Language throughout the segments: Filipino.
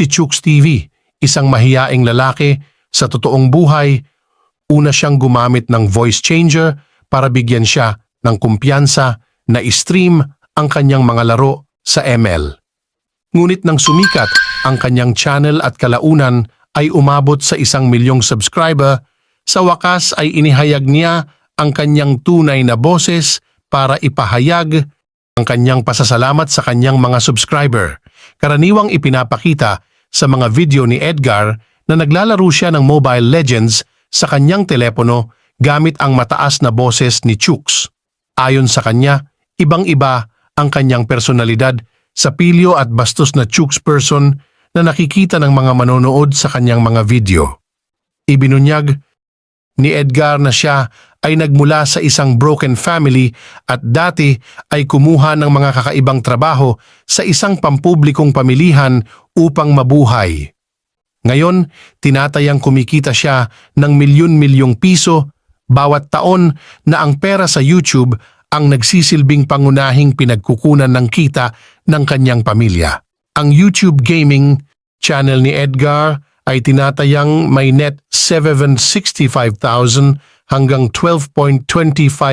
si Chooks TV, isang mahiyaing lalaki sa totoong buhay. Una siyang gumamit ng voice changer para bigyan siya ng kumpiyansa na stream ang kanyang mga laro sa ML. Ngunit nang sumikat, ang kanyang channel at kalaunan ay umabot sa isang milyong subscriber, sa wakas ay inihayag niya ang kanyang tunay na boses para ipahayag ang kanyang pasasalamat sa kanyang mga subscriber. Karaniwang ipinapakita sa mga video ni Edgar na naglalaro siya ng Mobile Legends sa kanyang telepono gamit ang mataas na boses ni Chooks. Ayon sa kanya, ibang-iba ang kanyang personalidad sa pilyo at bastos na Chooks person na nakikita ng mga manonood sa kanyang mga video. Ibinunyag ni Edgar na siya ay nagmula sa isang broken family at dati ay kumuha ng mga kakaibang trabaho sa isang pampublikong pamilihan upang mabuhay. Ngayon, tinatayang kumikita siya ng milyon-milyong piso bawat taon na ang pera sa YouTube ang nagsisilbing pangunahing pinagkukunan ng kita ng kanyang pamilya. Ang YouTube Gaming channel ni Edgar ay tinatayang may net 765,000 hanggang 12.25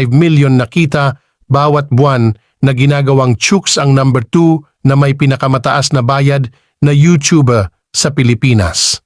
million na kita bawat buwan na ginagawang Chooks ang number 2 na may pinakamataas na bayad na YouTuber sa Pilipinas.